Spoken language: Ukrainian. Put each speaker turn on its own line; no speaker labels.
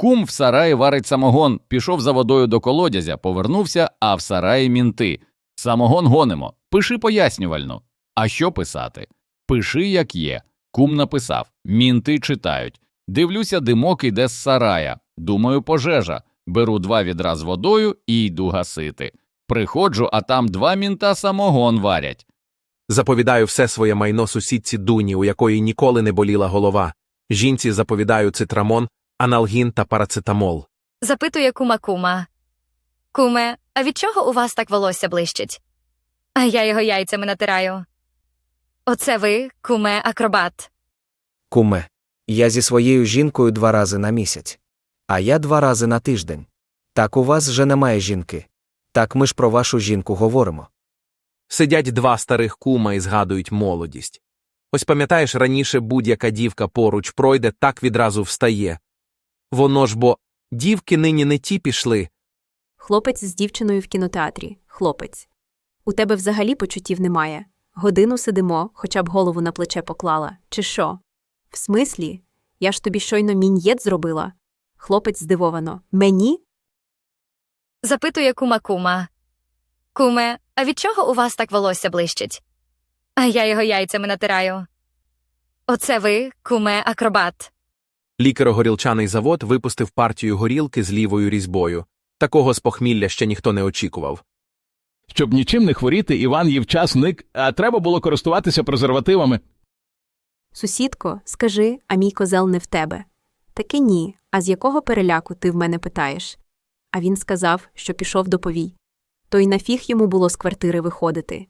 Кум в сараї варить самогон, пішов за водою до колодязя, повернувся, а в сараї мінти. Самогон гонимо. Пиши пояснювальну. А що писати? Пиши, як є. Кум написав. Мінти читають. Дивлюся, димок іде з сарая. Думаю, пожежа. Беру два відра з водою і йду гасити. Приходжу, а там два мінта самогон варять.
Заповідаю все своє майно сусідці Дуні, у якої ніколи не боліла голова. Жінці заповідаю цитрамон, аналгін та парацетамол.
Запитує кума кума. Куме, а від чого у вас так волосся блищить? А я його яйцями натираю. Оце ви, куме, акробат.
Куме, я зі своєю жінкою два рази на місяць, а я два рази на тиждень. Так у вас же немає жінки. Так ми ж про вашу жінку говоримо.
Сидять два старих кума і згадують молодість. Ось пам'ятаєш, раніше будь-яка дівка поруч пройде, так відразу встає. Воно ж бо дівки нині не ті пішли.
Хлопець з дівчиною в кінотеатрі. Хлопець. У тебе взагалі почуттів немає. Годину сидимо, хоча б голову на плече поклала. Чи що? В смислі? Я ж тобі щойно мін'єт зробила. Хлопець здивовано. Мені?
Запитує кума кума. Куме, а від чого у вас так волосся блищить? А я його яйцями натираю. Оце ви, куме, акробат.
Лікаро-горілчаний завод випустив партію горілки з лівою різьбою. Такого з похмілля ще ніхто не очікував.
Щоб нічим не хворіти, Іван їв час ник, а треба було користуватися презервативами.
Сусідко, скажи, а мій козел не в тебе. Таки ні. А з якого переляку ти в мене питаєш? А він сказав, що пішов до повій. То й нафіг йому було з квартири виходити.